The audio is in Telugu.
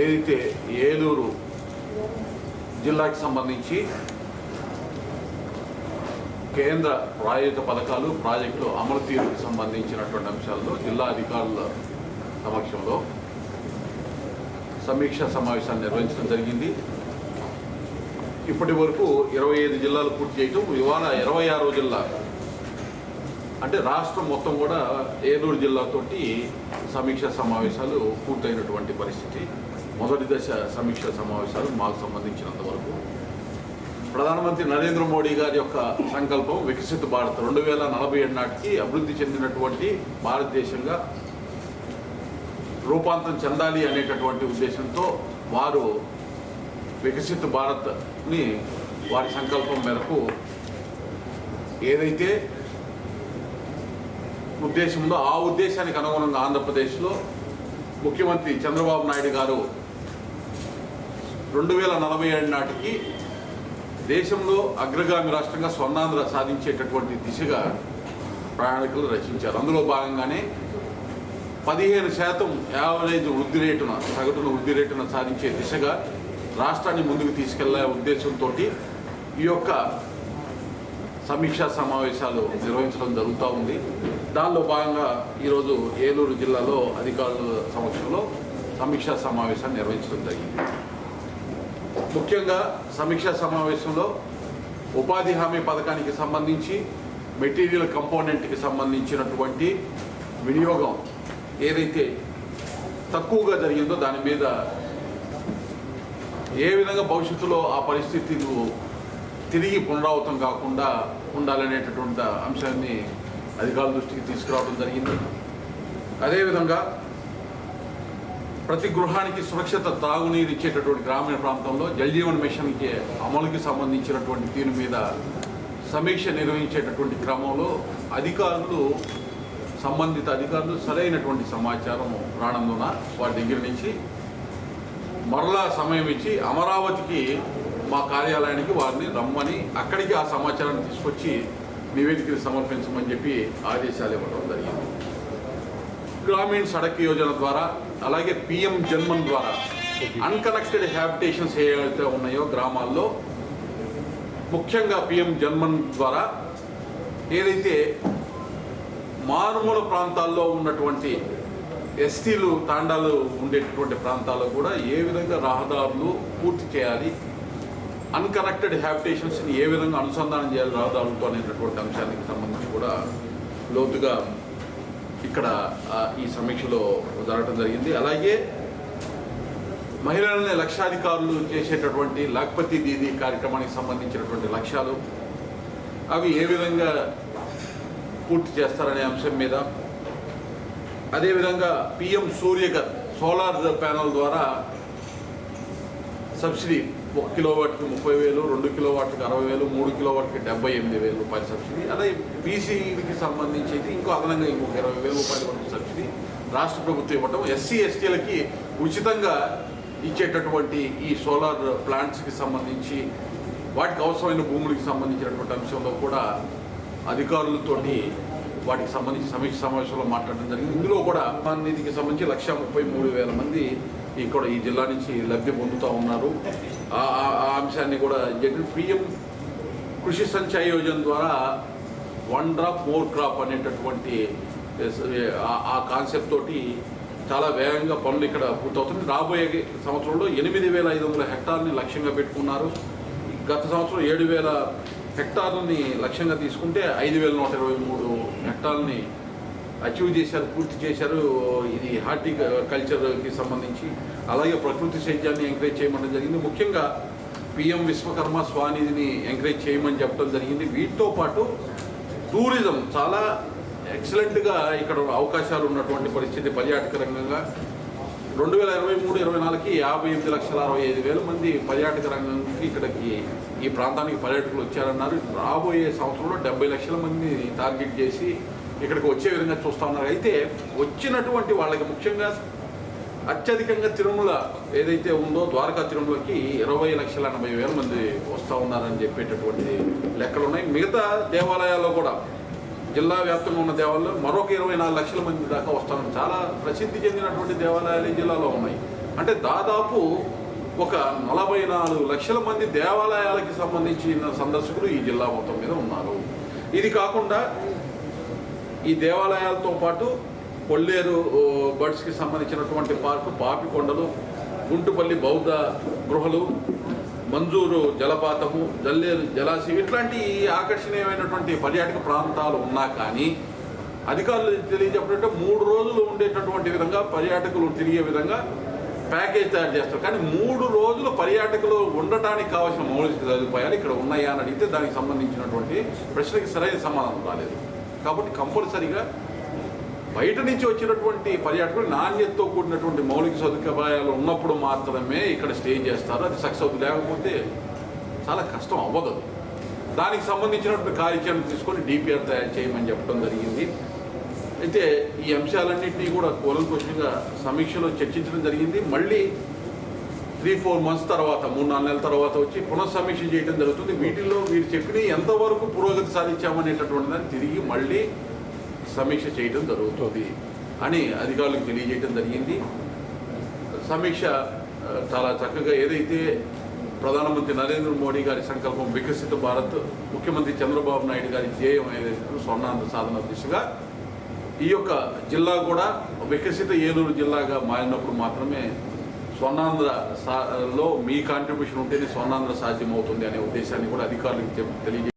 ఏదైతే ఏలూరు జిల్లాకి సంబంధించి కేంద్ర ప్రాయోజిత పథకాలు ప్రాజెక్టులు అమలు తీరుకు సంబంధించినటువంటి అంశాల్లో జిల్లా అధికారుల సమక్షంలో సమీక్షా సమావేశాన్ని నిర్వహించడం జరిగింది. ఇప్పటి వరకు ఇరవై ఐదు జిల్లాలు పూర్తి చేయటం ఇవాళ ఇరవై ఆరో జిల్లా. అంటే రాష్ట్రం మొత్తం కూడా ఏలూరు జిల్లాతోటి సమీక్షా సమావేశాలు పూర్తయినటువంటి పరిస్థితి. మొదటి దశ సమీక్ష సమావేశాలు మాకు సంబంధించినంత వరకు. ప్రధానమంత్రి నరేంద్ర మోడీ గారి యొక్క సంకల్పం వికసిత భారత్ రెండు వేల నలభై ఏడు నాటికి అభివృద్ధి చెందినటువంటి భారతదేశంగా రూపాంతరం చెందాలి అనేటటువంటి ఉద్దేశంతో వారు వికసిత భారత్ని వారి సంకల్పం మేరకు ఏదైతే ఉద్దేశం ఉందో ఆ ఉద్దేశానికి అనుగుణంగా ఆంధ్రప్రదేశ్లో ముఖ్యమంత్రి చంద్రబాబు నాయుడు గారు రెండు వేల నలభై ఏడు నాటికి దేశంలో అగ్రగామి రాష్ట్రంగా స్వర్ణాంధ్ర సాధించేటటువంటి దిశగా ప్రణాళికలు రచించారు. అందులో భాగంగానే పదిహేను శాతం యావరేజ్ వృద్ధి రేటున సగటున వృద్ధి రేటున సాధించే దిశగా రాష్ట్రాన్ని ముందుకు తీసుకెళ్ళే ఉద్దేశంతో ఈ యొక్క సమీక్షా సమావేశాలు నిర్వహించడం జరుగుతూ ఉంది. దానిలో భాగంగా ఈరోజు ఏలూరు జిల్లాలో అధికారుల సమక్షంలో సమీక్షా సమావేశాన్ని నిర్వహించడం జరిగింది. ముఖ్యంగా సమీక్షా సమావేశంలో ఉపాధి హామీ పథకానికి సంబంధించి మెటీరియల్ కంపోనెంట్కి సంబంధించినటువంటి వినియోగం ఏదైతే తక్కువగా జరిగిందో దాని మీద ఏ విధంగా భవిష్యత్తులో ఆ పరిస్థితులు తిరిగి పునరావృతం కాకుండా ఉండాలనేటటువంటి అంశాన్ని అధికారుల దృష్టికి తీసుకురావడం జరిగింది. అదేవిధంగా ప్రతి గృహానికి సురక్షిత తాగునీరు ఇచ్చేటటువంటి గ్రామీణ ప్రాంతంలో జల్జీవన్ మిషన్కి అమలుకి సంబంధించినటువంటి దీని మీద సమీక్ష నిర్వహించేటటువంటి క్రమంలో అధికారులు సంబంధిత అధికారులు సరైనటువంటి సమాచారం రానందున వారి దగ్గర నుంచి మరలా సమయం ఇచ్చి అమరావతికి మా కార్యాలయానికి వారిని రమ్మని అక్కడికి ఆ సమాచారాన్ని తీసుకొచ్చి నివేదికలు సమర్పించమని చెప్పి ఆదేశాలు ఇవ్వడం జరిగింది. గ్రామీణ సడక్ యోజన ద్వారా అలాగే పిఎం జన్మన్ ద్వారా అన్కనెక్టెడ్ హ్యాబిటేషన్స్ ఏవైతే ఉన్నాయో గ్రామాల్లో ముఖ్యంగా పిఎం జన్మన్ ద్వారా ఏదైతే మారుమూల ప్రాంతాల్లో ఉన్నటువంటి ఎస్టీలు తాండాలు ఉండేటటువంటి ప్రాంతాల్లో కూడా ఏ విధంగా రహదారులు పూర్తి చేయాలి అన్కనెక్టెడ్ హ్యాబిటేషన్స్ని ఏ విధంగా అనుసంధానం చేయాలి రహదారులతో అనేటటువంటి అంశానికి సంబంధించి కూడా లోతుగా ఇక్కడ ఈ సమీక్షలో జరగడం జరిగింది. అలాగే మహిళలనే లక్షాధికారులు చేసేటటువంటి లక్పతి దీది కార్యక్రమానికి సంబంధించినటువంటి లక్ష్యాలు అవి ఏ విధంగా పూర్తి చేస్తారనే అంశం మీద అదేవిధంగా పిఎం సూర్యగర్ సోలార్ ప్యానల్ ద్వారా సబ్సిడీ ఒక కిలోవాట్కి ముప్పై వేలు రెండు కిలోవాట్కి అరవై వేలు మూడు కిలోవాట్కి డెబ్బై ఎనిమిది వేలు రూపాయలు సబ్సిడీ. అదే బీసీకి సంబంధించి ఇంకో అదనంగా ఇంకొక ఇరవై వేల రూపాయల వరకు సబ్సిడీ. రాష్ట్ర ప్రభుత్వం ఇవ్వటం ఎస్సీ ఎస్టీలకి ఉచితంగా ఇచ్చేటటువంటి ఈ సోలార్ ప్లాంట్స్కి సంబంధించి వాటికి అవసరమైన భూములకి సంబంధించినటువంటి అంశంలో కూడా అధికారులతోటి వాటికి సంబంధించి సమీక్ష సమావేశంలో మాట్లాడడం జరిగింది. ఇందులో కూడా నిధికి సంబంధించి లక్ష ముప్పై మూడు వేల మంది ఇక్కడ ఈ జిల్లా నుంచి లబ్ధి పొందుతూ ఉన్నారు. ఆ- ఆ అంశాన్ని కూడా పిఎం కృషి సంచయ్ యోజన ద్వారా వన్ డ్రాప్ మోర్ క్రాప్ అనేటటువంటి ఆ- ఆ కాన్సెప్ట్ తోటి చాలా వేగంగా పనులు ఇక్కడ పూర్తవుతుంది రాబోయే సంవత్సరంలో ఎనిమిది వేల ఐదు వందల హెక్టార్ని లక్ష్యంగా పెట్టుకున్నారు. గత సంవత్సరం ఏడు వేల హెక్టార్లని లక్ష్యంగా తీసుకుంటే ఐదు వేల నూట ఇరవై మూడు హెక్టార్లని అచీవ్ చేశారు పూర్తి చేశారు. ఇది హార్టికల్చర్కి సంబంధించి అలాగే ప్రకృతి సేద్యాన్ని ఎంకరేజ్ చేయమని జరిగింది. ముఖ్యంగా పిఎం విశ్వకర్మ స్వానిధిని ఎంకరేజ్ చేయమని చెప్పడం జరిగింది. వీటితో పాటు టూరిజం చాలా ఎక్సలెంట్గా ఇక్కడ అవకాశాలు ఉన్నటువంటి పరిస్థితి పర్యాటక రంగంగా రెండు వేల ఇరవై మూడు ఇరవై నాలుగుకి యాభై ఎనిమిది లక్షల అరవై ఐదు వేల మంది పర్యాటక రంగంకి ఇక్కడికి ఈ ప్రాంతానికి పర్యాటకులు వచ్చారన్నారు. రాబోయే సంవత్సరంలో డెబ్బై లక్షల మంది టార్గెట్ చేసి ఇక్కడికి వచ్చే విధంగా చూస్తూ ఉన్నారు. అయితే వచ్చినటువంటి వాళ్ళకి ముఖ్యంగా అత్యధికంగా తిరుమల ఏదైతే ఉందో ద్వారకా తిరుమలకి ఇరవై లక్షల ఎనభై వేల మంది వస్తూ ఉన్నారని చెప్పేటటువంటి లెక్కలు ఉన్నాయి మిగతా దేవాలయాల్లో కూడా జిల్లా వ్యాప్తంగా ఉన్న దేవాలయాల్లో మరొక ఇరవై నాలుగు లక్షల మంది దాకా వస్తున్నారు చాలా ప్రసిద్ధి చెందినటువంటి దేవాలయాలు ఈ జిల్లాలో ఉన్నాయి. అంటే దాదాపు ఒక నలభై నాలుగు లక్షల మంది దేవాలయాలకి సంబంధించిన సందర్శకులు ఈ జిల్లా మొత్తం మీద ఉన్నారు. ఇది కాకుండా ఈ దేవాలయాలతో పాటు కొల్లేరు బర్డ్స్కి సంబంధించినటువంటి పార్కు పాపికొండలు గుంటుపల్లి బౌద్ధ గృహలు మంజూరు జలపాతము జల్లేరు జలాశయం ఇట్లాంటి ఆకర్షణీయమైనటువంటి పర్యాటక ప్రాంతాలు ఉన్నా కానీ అధికారులు తెలియజెప్పడంటే మూడు రోజులు ఉండేటటువంటి విధంగా పర్యాటకులు తిరిగే విధంగా ప్యాకేజ్ తయారు చేస్తారు. కానీ మూడు రోజులు పర్యాటకులు ఉండటానికి కావాల్సిన మౌలిక సదుపాయాలు ఇక్కడ ఉన్నాయా అని అడిగితే దానికి సంబంధించినటువంటి ప్రశ్నకి సరైన సమాధానం రాలేదు. కాబట్టి కంపల్సరీగా బయట నుంచి వచ్చినటువంటి పర్యాటకులు నాణ్యతతో కూడినటువంటి మౌలిక సదుపాయాలు ఉన్నప్పుడు మాత్రమే ఇక్కడ స్టే చేస్తారు. అది సక్సెస్ అవుతుంది. లేకపోతే చాలా కష్టం అవ్వదు. దానికి సంబంధించినటువంటి కార్యక్రమం తీసుకొని డిపిఆర్ తయారు చేయమని చెప్పడం జరిగింది. అయితే ఈ అంశాలన్నింటినీ కూడా కూలంకోశంగా సమీక్షలో చర్చించడం జరిగింది. మళ్ళీ త్రీ ఫోర్ మంత్స్ తర్వాత మూడు నాలుగు నెలల తర్వాత వచ్చి పునఃసమీక్ష చేయడం జరుగుతుంది. వీటిల్లో వీరు చెప్పిన ఎంతవరకు పురోగతి సాధించామనేటటువంటి దాన్ని తిరిగి మళ్ళీ సమీక్ష చేయడం జరుగుతుంది అని అధికారులకు తెలియజేయడం జరిగింది. సమీక్ష చాలా చక్కగా ఏదైతే ప్రధానమంత్రి నరేంద్ర మోడీ గారి సంకల్పం వికసిత భారత్ ముఖ్యమంత్రి చంద్రబాబు నాయుడు గారి ధ్యేయం ఏదైతే స్వర్ణాంత సాధన దిశగా ఈ యొక్క జిల్లా కూడా వికసిత ఏలూరు జిల్లాగా మారినప్పుడు మాత్రమే స్వర్ణాంధ్ర సా లో మీ కాంట్రిబ్యూషన్ ఉంటేనే స్వర్ణాంధ్ర సాధ్యం అవుతుంది అనే ఉద్దేశాన్ని కూడా అధికారులకు చెప్- తెలియజే